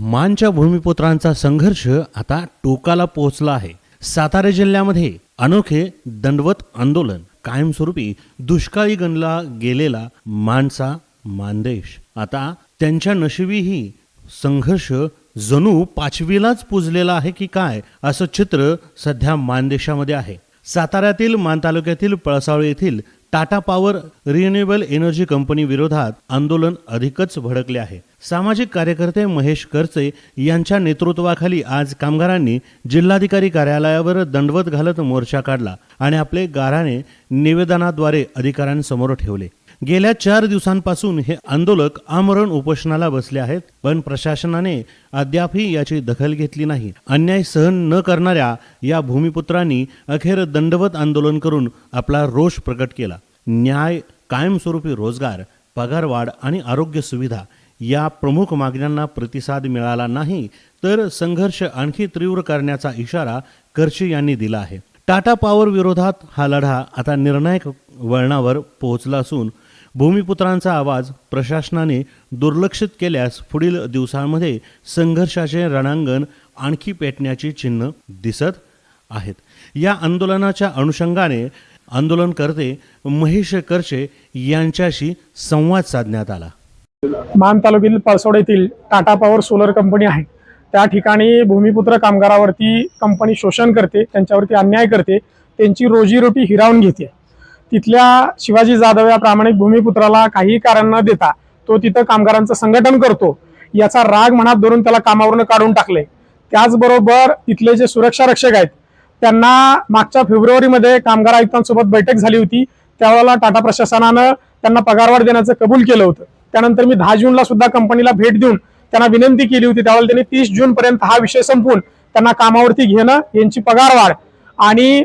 मानच्या भूमिपुत्रांचा संघर्ष आता टोकाला पोहोचला आहे. सातारा जिल्ह्यामध्ये अनोखे दंडवत आंदोलन कायमस्वरूपी दुष्काळी गणला गेलेला मानसा मानदेश. आता त्यांच्या नशिबीही संघर्ष जणू पाचवीलाच पुजलेला आहे की काय असं चित्र सध्या मानदेशामध्ये आहे. साताऱ्यातील मान तालुक्यातील पळसावळ येथील Tata power renewable energy company विरोधात आंदोलन अधिकच भडकले आहे. सामाजिक कार्यकर्ते महेश करचे यांच्या नेतृत्वाखाली आज कामगारांनी जिल्हाधिकारी कार्यालयावर दंडवत घालत मोर्चा काढला आणि आपले गाराणे निवेदनाद्वारे अधिकाऱ्यांसमोर ठेवले. गेल्या चार दिवसांपासून हे आंदोलक आमरण उपोषणाला बसले आहेत पण प्रशासनाने अद्यापही याची दखल घेतली नाही. अन्याय सहन न करणाऱ्या या भूमिपुत्रांनी अखेर दंडवत आंदोलन करून आपला रोष प्रकट केला. न्याय कायमस्वरूपी रोजगार पगारवाढ आणि आरोग्य सुविधा या प्रमुख मागण्यांना प्रतिसाद मिळाला नाही तर संघर्ष आणखी तीव्र करण्याचा इशारा करशी यांनी दिला आहे. टाटा पॉवर विरोधात हा लढा आता निर्णायक वळणावर पोहोचला असून भूमिपुत्रांचा आवाज प्रशासनाने दुर्लक्षित केल्यास पुढील दिवसांमध्ये संघर्षाचे रणांगण आणखी पेटण्याची चिन्ह दिसत आहेत. या आंदोलनाच्या अनुषंगाने आंदोलनकर्ते महेश करशे यांच्याशी संवाद साधण्यात आला. मान तालुक्यातील पळसोड येथील टाटा पॉवर सोलर कंपनी आहे. त्या ठिकाणी भूमिपुत्र कामगारावरती कंपनी शोषण करते त्यांच्यावरती अन्याय करते त्यांची रोजीरोटी हिरावून घेते. तिथल्या शिवाजी जाधव या प्रामाणिक भूमिपुत्राला काही कारण न देता तो तिथं कामगारांचं संघटन करतो. याचा राग मनात धरून त्याला कामावरून काढून टाकले. त्याचबरोबर तिथले जे सुरक्षा रक्षक आहेत त्यांना मागच्या फेब्रुवारीमध्ये कामगार आयुक्तांसोबत बैठक झाली होती. त्यावेळेला टाटा प्रशासनानं त्यांना पगारवाढ देण्याचं कबूल केलं होतं. त्यानंतर मी दहा जूनला सुद्धा कंपनीला भेट देऊन त्यांना विनंती केली होती. त्यावेळेला त्यांनी तीस जून पर्यंत हा विषय संपवून त्यांना कामावरती घेणं यांची पगारवाढ आणि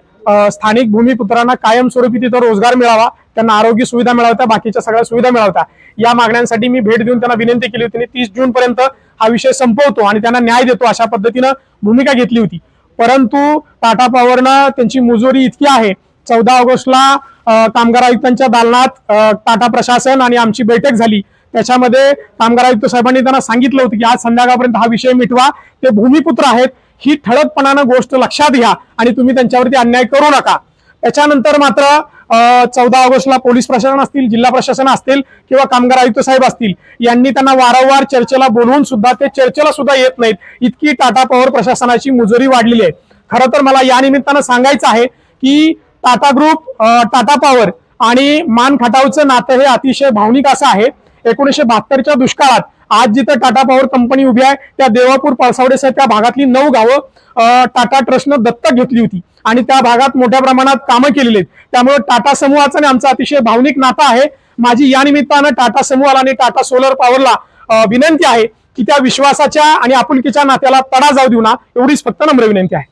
स्थानिक भूमिपुत्रांना कायमस्वरूपी तिथं रोजगार मिळावा त्यांना आरोग्य सुविधा मिळाव्या बाकीच्या सगळ्या सुविधा मिळाव्या या मागण्यांसाठी मी भेट देऊन त्यांना विनंती केली होती तीस जून पर्यंत हा विषय संपवतो आणि त्यांना न्याय देतो अशा पद्धतीनं भूमिका घेतली होती. परंतु टाटा पॉवरनं त्यांची मुजोरी इतकी आहे चौदा ऑगस्टला कामगार आयुक्तांच्या दालनात टाटा प्रशासन आणि आमची बैठक झाली. त्याच्यामध्ये कामगार आयुक्त साहेबांनी त्यांना सांगितलं होतं की आज संध्याकाळपर्यंत हा विषय मिटवा. ते भूमिपुत्र आहेत ही ठळकपणानं गोष्ट लक्षात घ्या आणि तुम्ही त्यांच्यावरती अन्याय करू नका. त्याच्यानंतर मात्र चौदा ऑगस्टला पोलीस प्रशासन असतील जिल्हा प्रशासन असतील किंवा कामगार आयुक्त साहेब असतील यांनी त्यांना वारंवार चर्चेला बोलवून सुद्धा ते चर्चेला सुद्धा येत नाहीत. इतकी टाटा पॉवर प्रशासनाची मुजोरी वाढलेली आहे. खरं तर मला या निमित्तानं सांगायचं आहे की टाटा ग्रुप टाटा पॉवर आणि मान खटावचं नातं हे अतिशय भावनिक असं आहे. एकोणीसशे बहात्तरच्या दुष्काळात आज जिथं टाटा पॉवर कंपनी उभी आहे त्या देवापूर पळसावडे साहेब त्या भागातली नऊ गावं टाटा ट्रस्टनं दत्तक घेतली होती. आणि त्या भागात मोठ्या प्रमाणात कामं केलेली आहेत. त्यामुळे टाटा समूहाचं आणि आमचं अतिशय भावनिक नातं आहे. माझी या निमित्तानं टाटा समूहाला आणि टाटा सोलर पॉवरला विनंती आहे की त्या विश्वासाच्या आणि आपुलकीच्या नात्याला तडा जाऊ देऊ ना एवढीच फक्त नम्र विनंती आहे.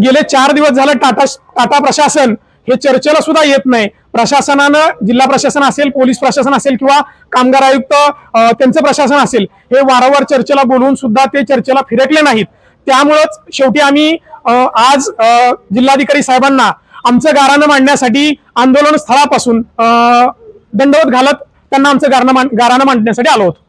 गेले चार दिवस झालं टाटा टाटा प्रशासन हे चर्चेला सुद्धा येत नाही. प्रशासनानं जिल्हा प्रशासन असेल पोलीस प्रशासन असेल किंवा कामगार आयुक्त त्यांचं प्रशासन असेल हे वारंवार चर्चेला बोलवून सुद्धा ते चर्चेला फिरकले नाहीत. त्यामुळंच शेवटी आम्ही आज जिल्हाधिकारी साहेबांना आमचं गाराणं मांडण्यासाठी आंदोलन स्थळापासून दंडवत घालत त्यांना आमचं गारणं मांड- मांडण्यासाठी आलो होतो.